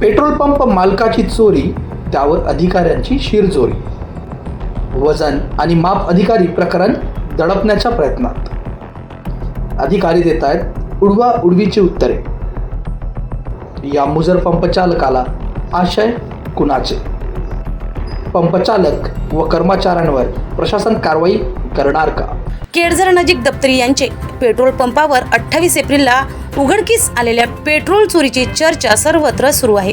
Petrol pump मालकाची चोरी त्यावर अधिकाऱ्यांची शिरजोरी. वजन आणि माप अधिकारी प्रकरण दडपण्याच्या प्रयत्नात. अधिकारी देत आहेत उडवा उडवीची उत्तरे. या मुजर पंप चालकाला आशय कुणाचे? पंपचालक व कर्मचाऱ्यांवर प्रशासन कारवाई करणार का? केळझर नजीक दप्तरी यांचे. पेट्रोल पंपावर अठ्ठावीस एप्रिलला उघडकीस आलेल्या पेट्रोल चोरीची चर्चा सर्वत्र सुरू आहे.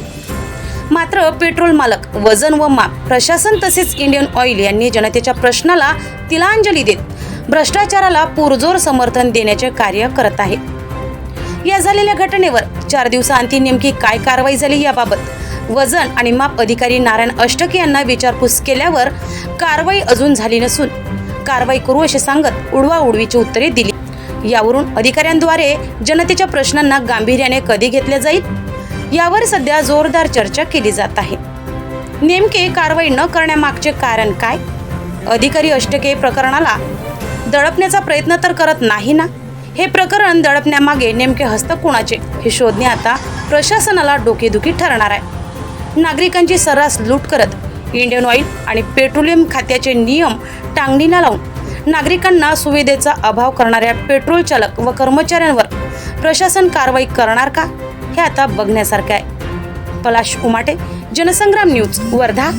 मात्र पेट्रोल मालक वजन व माप प्रशासन तसेच इंडियन ऑइल यांनी जनतेच्या प्रश्नाला तिलांजली देत भ्रष्टाचाराला पुरजोर समर्थन देण्याचे कार्य करत आहे. या झालेल्या घटनेवर चार दिवसांती नेमकी काय कारवाई झाली याबाबत वजन आणि माप अधिकारी नारायण अष्टके यांना विचारपूस केल्यावर कारवाई अजून झाली नसून कारवाई करू असे सांगत उडवा उडवीची उत्तरे दिली. यावरून अधिकाऱ्यांद्वारे जनतेच्या प्रश्नांना गांभीर्याने कधी घेतले जाईल? यावर सध्या जोरदार चर्चा केली जात आहे. नेमके कारवाई न करण्यामागचे कारण काय? अधिकारी अष्टके प्रकरणाला दडपण्याचा प्रयत्न तर करत नाही ना? हे प्रकरण दडपण्यामागे नेमके हस्त कोणाचे? हे शोधणे आता प्रशासनाला डोकेदुखी ठरणार आहे. नागरिकांची सर्रास लूट करत इंडियन ऑइल आणि पेट्रोलियम खात्याचे नियम टांगणीला लावून नागरिकांना सुविधेचा अभाव करणाऱ्या पेट्रोल चालक व कर्मचाऱ्यांवर प्रशासन कारवाई करणार का? हे आता बघण्यासारखे आहे. पलाश उमाटे जनसंग्राम न्यूज वर्धा.